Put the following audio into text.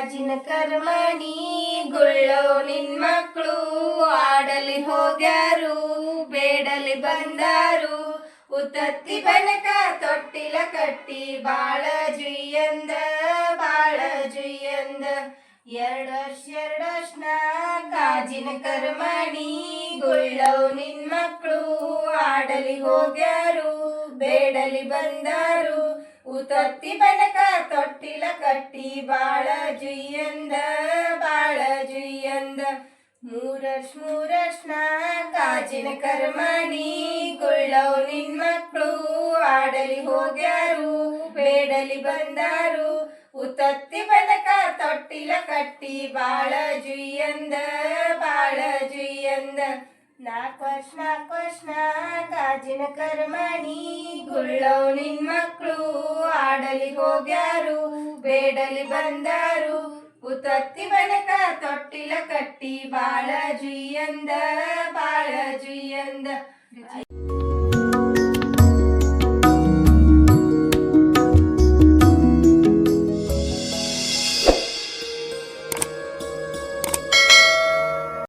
ಗಾಜಿನ ಕರ್ಮಣಿ ಗುಳ್ಳೋ ನಿನ್ ಮಕ್ಕಳು, ಆಡಲಿ ಹೋಗ್ಯಾರು, ಬೇಡಲಿ ಬಂದಾರು. ಉತ್ತತ್ತಿ ಬನಕ ತೊಟ್ಟಿಲ ಕಟ್ಟಿ, ಬಾಳ ಜುಯ್ಯಂದ ಬಾಳ ಜುಯ್ಯಂದ ಎರಡರ್ಷ ವರ್ಷ, ಎರಡು ವರ್ಷನ ಗಾಜಿನ ಕರ್ಮಣಿ ಗುಳ್ಳೋ ನಿನ್ ಮಕ್ಕಳು, ಆಡಲಿ ಹೋಗ್ಯಾರು, ಬೇಡಲಿ ಬಂದಾರು. ಉತ್ತತ್ತಿ ಬನಕ ಕಟ್ಟಿ ಬಾಳ ಜುಯ್ಯಂದ ಬಾಳ ಜುಯ್ಯಂದ ಮೂರಶ್ ಮೂರಶ್ನ ಕಾಜಿನ ಕರ್ಮಣಿ, ಗುಳ್ಳವ್ ನಿನ್ ಮಕ್ಕಳು ಆಡಲಿ ಹೋಗ್ಯಾರು, ಬೇಡಲಿ ಬಂದಾರು. ಉತ್ತತ್ತಿ ಬದಕ ತೊಟ್ಟಿಲ ಕಟ್ಟಿ ಬಾಳ ಜುಯ್ಯಂದ ಬಾಳ ಜುಯ್ಯಂದ ನಾಲ್ಕು ವರ್ಷ ನಾಲ್ಕು ವರ್ಷ ಕಾಜಿನ ಕರ್ಮಣಿ, ಗುಳ್ಳವ್ ನಿನ್ ಮಕ್ಕಳು ಆಡಲಿ ಹೋಗ್ಯಾರು. ಬೇಡಲಿ ಬಂದರು. ಉತ್ತತ್ತಿ ಬನಕ ತೊಟ್ಟಿಲ ಕಟ್ಟಿ ಬಾಳ ಜುಯ್ಯಂದ ಬಾಳ ಜುಯ್ಯಂದ